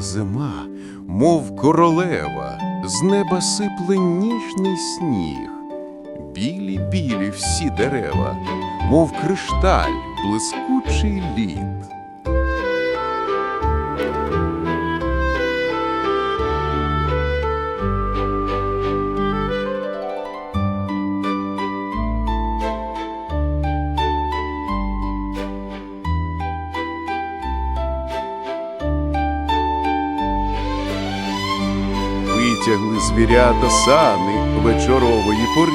Зима, мов королева, з неба сипле ніжний сніг, білі білі всі дерева, мов кришталь, блискучий лід. Витягли звірята сани вечорової пори.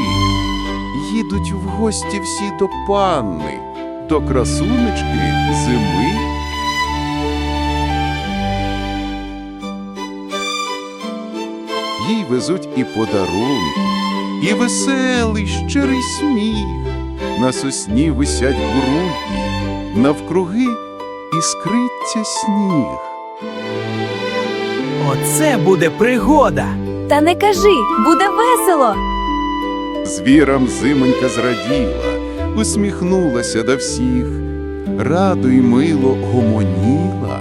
Їдуть в гості всі до панни, до красунечки зими. Їй везуть і подарунки, і веселий щирий сміх. На сосні висять бурульки, навкруги іскриться сніг. Оце буде пригода. Та не кажи, буде весело. Звірам зимонька зраділа, усміхнулася до всіх, радо й мило гомоніла.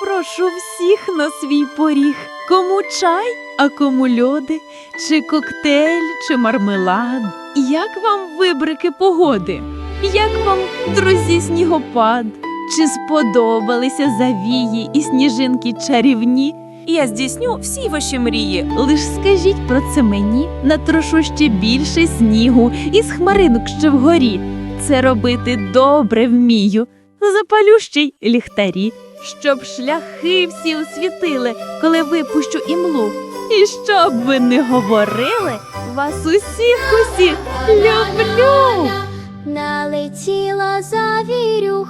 Прошу всіх на свій поріг. Кому чай, а кому льоди, чи коктейль, чи мармелад. Як вам вибрики погоди? Як вам, друзі, снігопад? Чи сподобалися завії і сніжинки чарівні? Я здійсню всі ваші мрії. Лиш скажіть про це мені, натрошу ще більше снігу із хмаринок ще вгорі. Це робити добре вмію. Запалю ще й ліхтарі, щоб шляхи всі освітили, коли випущу імлу. І щоб ви не говорили, вас усіх усіх люблю. Налетіла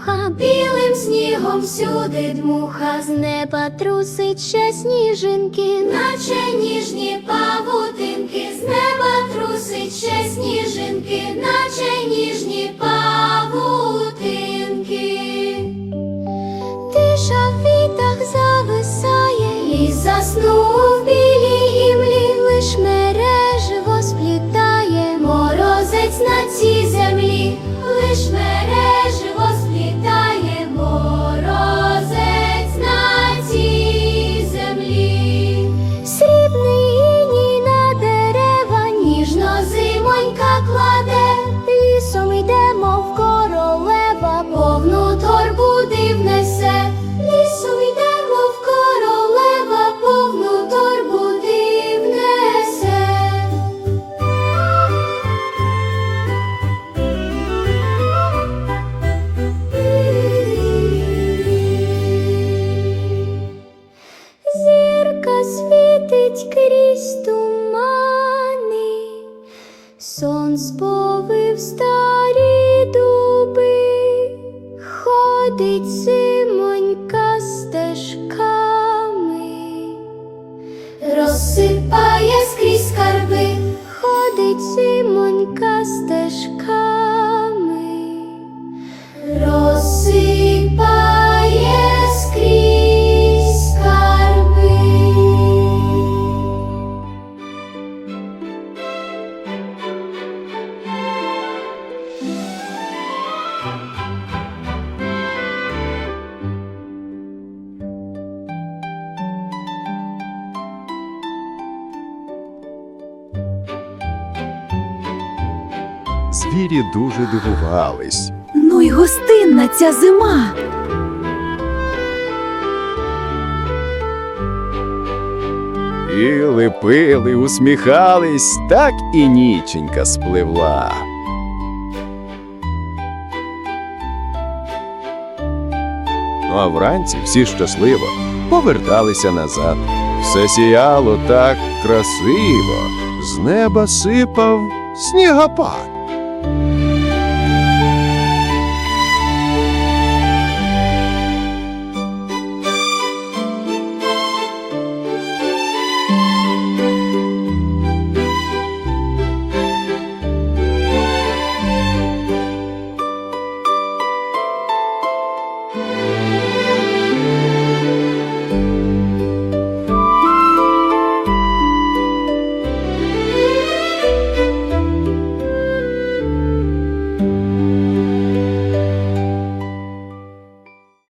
завірюха, білим снігом всюди дмуха, з неба трусить ще сніжинки, наче ніжні павутинки, з неба трусить ще сніжинки, наче ніжні павутинки. Тиша в вітах зависає, ліс заснув світить крізь тумани, сон сповив старі дуби, ходить симонька стежками, розсипає скрізь скарби, ходить симонька стежками, Звірі дуже дивувались. Ну й гостинна ця зима. Пили, пили, усміхались, так і ніченька спливла. Ну а вранці всі щасливо поверталися назад. Все сіяло так красиво, з неба сипав снігопад.